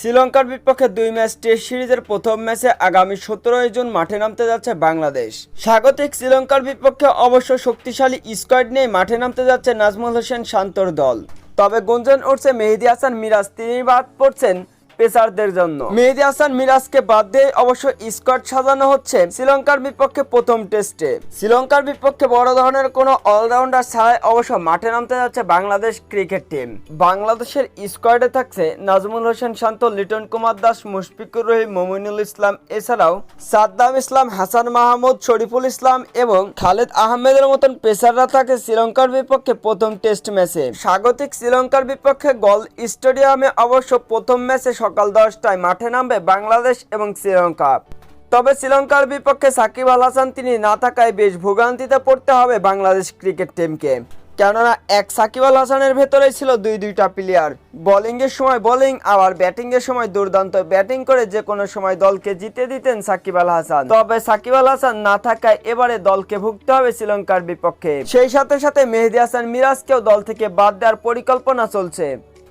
শ্রীলঙ্কার বিপক্ষে দুই ম্যাচ টেস্ট সিরিজের প্রথম ম্যাচে আগামী সতেরোই জুন মাঠে নামতে যাচ্ছে বাংলাদেশ। স্বাগতিক শ্রীলঙ্কার বিপক্ষে অবশ্য শক্তিশালী স্কোয়াড নিয়ে মাঠে নামতে যাচ্ছে নাজমুল হোসেন শান্তর দল। তবে গুঞ্জন উঠছে মেহেদি হাসান মিরাজ, তিনি বাদ পড়ছেন পেসারদের জন্য। মেহেদি হাসান মিরাজকে বাদ দিয়ে অবশ্য স্কোয়াড সাজানো হচ্ছে শ্রীলঙ্কার বিপক্ষে প্রথম টেস্টে। শ্রীলঙ্কার বিপক্ষে বড় ধরনের কোনো অলরাউন্ডার ছাড়াই অবশ্য মাঠে নামতে যাচ্ছে বাংলাদেশ ক্রিকেট টিম। বাংলাদেশের স্কোয়াডে থাকছে নাজমুল হোসেন শান্ত, লিটন কুমার দাস, মুশফিকুর রহিম, মমিনুল ইসলাম, এছাড়াও সাদ্দাম ইসলাম, হাসান মাহমুদ, শরীফুল ইসলাম এবং খালেদ আহমেদের মতন পেসাররা থাকে শ্রীলঙ্কার বিপক্ষে প্রথম টেস্ট ম্যাচে। স্বাগতিক শ্রীলঙ্কার বিপক্ষে গল স্টেডিয়ামে অবশ্য প্রথম ম্যাচে সকাল দশটায় মাঠে নামবে বাংলাদেশ এবং শ্রীলঙ্কা। তবে শ্রীলঙ্কার বিপক্ষে সাকিব আল হাসান তিনি না থাকায় বেশ ভোগান্তিতে পড়তে হবে বাংলাদেশ ক্রিকেট টিমকে। কেননা এক সাকিব আল হাসানের ভেতরেই ছিল দুই দুইটা প্লেয়ার বোলিং এর সময় বোলিং আবার ব্যাটিং এর সময় দুর্দান্ত ব্যাটিং করে যে কোনো সময় দলকে জিতে দিতেন সাকিব আল হাসান। তবে সাকিব আল হাসান না থাকায় এবারে দলকে ভুগতে হবে শ্রীলঙ্কার বিপক্ষে। সেই সাথে সাথে মেহেদি হাসান মিরাজকেও দল থেকে বাদ দেওয়ার পরিকল্পনা চলছে।